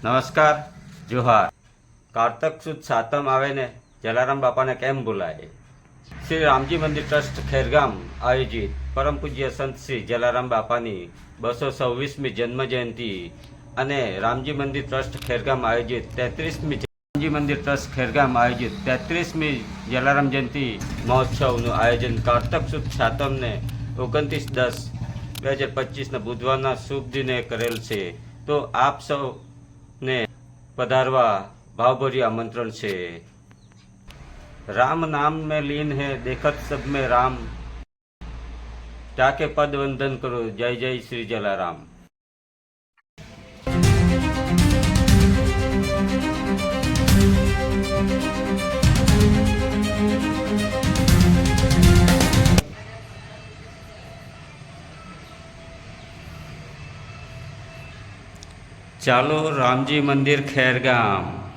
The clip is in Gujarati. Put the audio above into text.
નમસ્કાર, જોહાર. કારતક સુદ સાતમ આવે ને, જલારામ બાપાને કેમ બોલાય? શ્રી રામજી મંદિર ટ્રસ્ટ ખેરગામ આયોજિત પરમ પૂજ્ય સંત શ્રી જલારામ બાપાની બસો સવ્વીસમી જન્મ જયંતી અને રામજી મંદિર ટ્રસ્ટ ખેરગામ આયોજિત તેત્રીસમી રામજી મંદિર ટ્રસ્ટ ખેરગામ આયોજિત તેત્રીસમી જલારામ જયંતિ મહોત્સવનું આયોજન કારતક સુદ સાતમને ઓગણત્રીસ દસ બે હજાર પચીસના બુધવારના શુભ દિને કરેલ છે તો આપ સૌને પધારવા ભાવભર્યું આમંત્રણ છે राम नाम में लीन है देखत सब में राम जाके पद वंदन करो जय जय श्री जलाराम ચાલો રામજી મંદિર ખેરગામ.